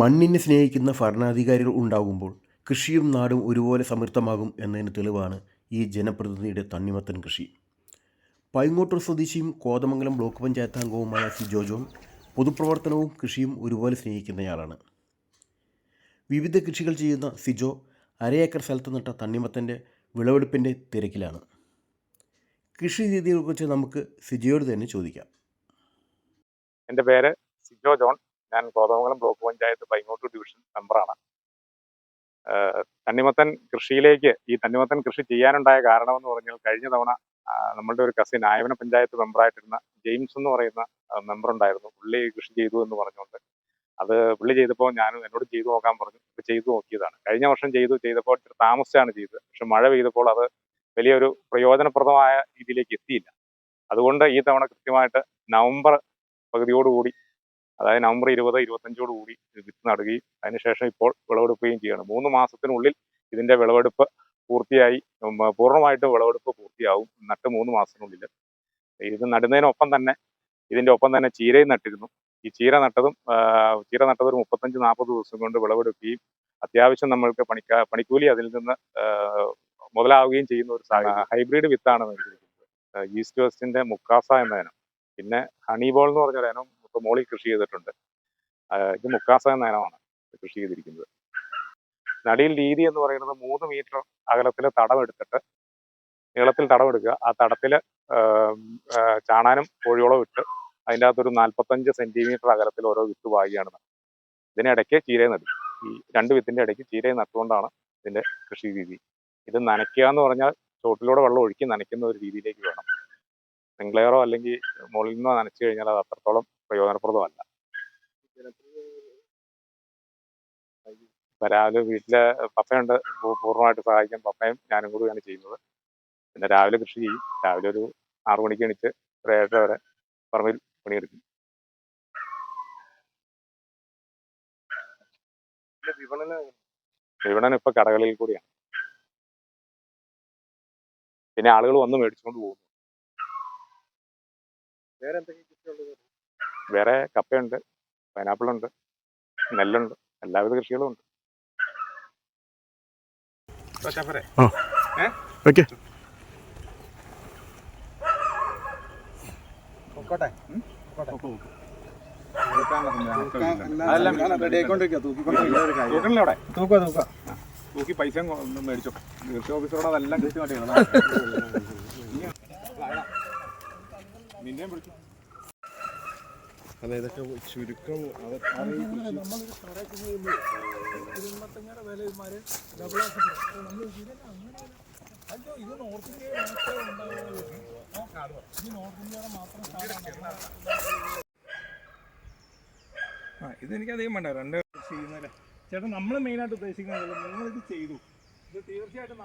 മണ്ണിനെ സ്നേഹിക്കുന്ന ഭരണാധികാരികൾ ഉണ്ടാകുമ്പോൾ കൃഷിയും നാടും ഒരുപോലെ സമൃദ്ധമാകും എന്നതിന് തെളിവാണ് ഈ ജനപ്രതിനിധിയുടെ തണ്ണിമത്തൻ കൃഷി. പൈങ്ങോട്ടൂർ സ്വദേശിയും കോതമംഗലം ബ്ലോക്ക് പഞ്ചായത്ത് അംഗവുമായ സി ജോജോൺ പൊതുപ്രവർത്തനവും കൃഷിയും ഒരുപോലെ സ്നേഹിക്കുന്നയാളാണ്. വിവിധ കൃഷികൾ ചെയ്യുന്ന സിജോ അരയേക്കർ സ്ഥലത്ത് നട്ട തണ്ണിമത്തന്റെ വിളവെടുപ്പിന്റെ തിരക്കിലാണ്. കൃഷി രീതികളെക്കുറിച്ച് നമുക്ക് സിജോയോട് തന്നെ ചോദിക്കാം. എന്റെ പേര് സിജോ ജോൺ. ഞാൻ കോതമംഗലം ബ്ലോക്ക് പഞ്ചായത്ത് പൈങ്ങോട്ടൂർ ഡിവിഷൻ മെമ്പറാണ് തണ്ണിമത്തൻ കൃഷിയിലേക്ക് ഈ തണ്ണിമത്തൻ കൃഷി ചെയ്യാനുണ്ടായ കാരണമെന്ന് പറഞ്ഞാൽ കഴിഞ്ഞ തവണ നമ്മളുടെ ഒരു കസിൻ ആയവന പഞ്ചായത്ത് മെമ്പറായിട്ടിരുന്ന ജെയിംസ് എന്ന് പറയുന്ന മെമ്പർ ഉണ്ടായിരുന്നു. പുള്ളി കൃഷി ചെയ്തു എന്ന് പറഞ്ഞുകൊണ്ട് അത് പുള്ളി ചെയ്തപ്പോൾ ഞാനും എന്നോട് ചെയ്തു നോക്കാൻ പറഞ്ഞു. ഇപ്പൊ ചെയ്തു നോക്കിയതാണ്. കഴിഞ്ഞ വർഷം ചെയ്തു ചെയ്തപ്പോൾ താമസിച്ചാണ് ചെയ്തത്. പക്ഷെ മഴ പെയ്തപ്പോൾ അത് വലിയൊരു പ്രയോജനപ്രദമായ രീതിയിലേക്ക് എത്തിയില്ല. അതുകൊണ്ട് ഈ തവണ കൃത്യമായിട്ട് നവംബർ പകുതിയോടുകൂടി അതായത് നവംബർ ഇരുപത് ഇരുപത്തഞ്ചോട് കൂടി ഇത് വിത്ത് നടുകയും അതിനുശേഷം ഇപ്പോൾ വിളവെടുക്കുകയും ചെയ്യണം. മൂന്ന് മാസത്തിനുള്ളിൽ ഇതിന്റെ വിളവെടുപ്പ് പൂർത്തിയായി പൂർണമായിട്ട് വിളവെടുപ്പ് പൂർത്തിയാവും നട്ട് മൂന്ന് മാസത്തിനുള്ളിൽ. ഇത് നടുന്നതിനൊപ്പം തന്നെ ഇതിന്റെ ഒപ്പം തന്നെ ചീരയും നട്ടിരുന്നു. ഈ ചീര നട്ടതും ചീര നട്ടത് ഒരു മുപ്പത്തഞ്ച് നാൽപ്പത് ദിവസം കൊണ്ട് വിളവെടുക്കുകയും അത്യാവശ്യം നമ്മൾക്ക് പണിക്കാ പണിക്കൂലി അതിൽ നിന്ന് മുതലാവുകയും ചെയ്യുന്ന ഒരു ഹൈബ്രിഡ് വിത്താണ് ഈസ്റ്റ് വെസ്റ്റിന്റെ മുക്കാസ എന്ന പിന്നെ ഹണിബോൾ എന്ന് പറഞ്ഞ ഒരു ഇനം ഇപ്പൊ മോളിൽ കൃഷി ചെയ്തിട്ടുണ്ട്. ഇത് മുക്കാസ എന്ന കൃഷി ചെയ്തിരിക്കുന്നത്. നടിയിൽ രീതി എന്ന് പറയുന്നത് മൂന്ന് മീറ്റർ അകലത്തിൽ തടമെടുത്തിട്ട് നീളത്തിൽ തടമെടുക്കുക. ആ തടത്തിൽ ചാണാനും കോഴിയോളം ഇട്ട് അതിന്റെ അകത്തൊരു നാൽപ്പത്തഞ്ച് സെന്റിമീറ്റർ അകലത്തിൽ ഓരോ വിത്ത് നടുന്നത്. ഇതിനിടയ്ക്ക് ചീരയെ നടും ഈ രണ്ട് വിത്തിന്റെ ഇടയ്ക്ക് ചീരയെ നട്ടുകൊണ്ടാണ് ഇതിന്റെ കൃഷി രീതി. ഇത് നനയ്ക്കുക എന്ന് പറഞ്ഞാൽ ചോട്ടിലൂടെ വെള്ളം ഒഴുക്കി നനയ്ക്കുന്ന ഒരു രീതിയിലേക്ക് വേണം. സിംഗ്ലെയറോ അല്ലെങ്കിൽ മുകളിൽ നിന്നോ നനച്ചു കഴിഞ്ഞാൽ അത് അത്രത്തോളം പ്രയോജനപ്രദമല്ല. രാവിലെ വീട്ടിലെ പപ്പയുണ്ട്. പൂർണമായിട്ട് സഹായിക്കാൻ പപ്പയും ഞാനും കൂടിയാണ് ചെയ്യുന്നത്. പിന്നെ രാവിലെ കൃഷി ചെയ്യും. രാവിലെ ഒരു ആറു മണിക്ക് എണീച്ച് ഒരു ഏഴര വരെ പറമ്പിൽ പണിയെടുക്കും. വിപണനം ഇപ്പൊ കടകളിൽ കൂടിയാണ്. പിന്നെ ആളുകൾ വന്ന് മേടിച്ചുകൊണ്ട് പോകും വേറെ കപ്പയുണ്ട് പൈനാപ്പിൾ ഉണ്ട് നെല്ലുണ്ട് എല്ലാവിധ കൃഷികളും ഉണ്ട്. ഓക്കെ തൂക്കണില്ലേ തൂക്കി പൈസ മേടിച്ചോ. കൃഷി ഓഫീസറോട് അതെല്ലാം കൃത്യമായിട്ട് നിന്നെയും വിളിച്ചു അല്ല ഇതൊക്കെ ചുരുക്കം അവർ ആ ഇതെനിക്ക് അധികം വേണ്ട. രണ്ട് ചെയ്യുന്നതല്ലേ ചേട്ടൻ നമ്മൾ മെയിനായിട്ട് ഉദ്ദേശിക്കുന്നത് നിങ്ങൾ ഇത് ചെയ്തു. ഇത് തീർച്ചയായിട്ടും